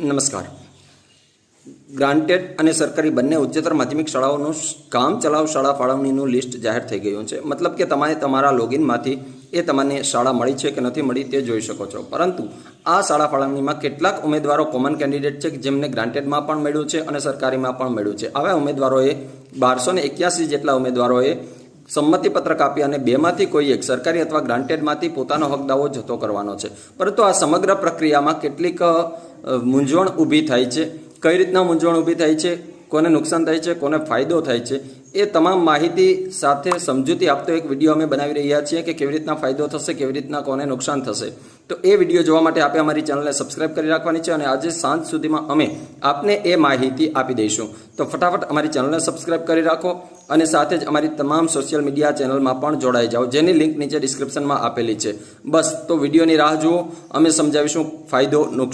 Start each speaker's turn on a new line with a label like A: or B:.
A: નમસ્કાર. ગ્રાન્ટેડ અને સરકારી બંને ઉચ્ચતર માધ્યમિક શાળાઓનું કામ ચલાવ શાળા ફાળવણીનું લિસ્ટ જાહેર થઈ ગયું છે. મતલબ કે તમારે તમારા લોગિનમાંથી એ તમને શાળા મળી છે કે નથી મળી તે જોઈ શકો છો. પરંતુ આ શાળા ફાળવણીમાં કેટલાક ઉમેદવારો કોમન કેન્ડિડેટ છે જેમને ગ્રાન્ટેડમાં પણ મળ્યું છે અને સરકારીમાં પણ મળ્યું છે. આવા ઉમેદવારોએ બારસો ને એક્યાસી જેટલા ઉમેદવારોએ સંમતિપત્રક આપી અને બેમાંથી કોઈ એક સરકારી અથવા ગ્રાન્ટેડમાંથી પોતાનો હક જતો કરવાનો છે. પરંતુ આ સમગ્ર પ્રક્રિયામાં કેટલીક મૂંઝવણ ઊભી થાય છે. કઈ રીતના મૂંઝવણ ઊભી થાય છે? કોને નુકસાન થાય છે? કોને ફાયદો થાય છે? એ તમામ માહિતી સાથે સમજૂતી આપતો એક વીડિયો અમે બનાવી રહ્યા છીએ કે કેવી રીતના ફાયદો થશે, કેવી રીતના કોને નુકસાન થશે. તો એ વીડિયો જોવા માટે આપે અમારી ચેનલને સબસ્ક્રાઇબ કરી રાખવાની છે અને આજે સાંજ સુધીમાં અમે આપને એ માહિતી આપી દઈશું. તો ફટાફટ અમારી ચેનલને સબસ્ક્રાઇબ કરી રાખો અને સાથે જ અમારી તમામ સોશિયલ મીડિયા ચેનલમાં પણ જોડાઈ જાઓ, જેની લિંક નીચે ડિસ્ક્રિપ્શનમાં આપેલી છે. બસ, તો વિડીયોની રાહ જુઓ. અમે સમજાવીશું ફાયદો, નુકસાન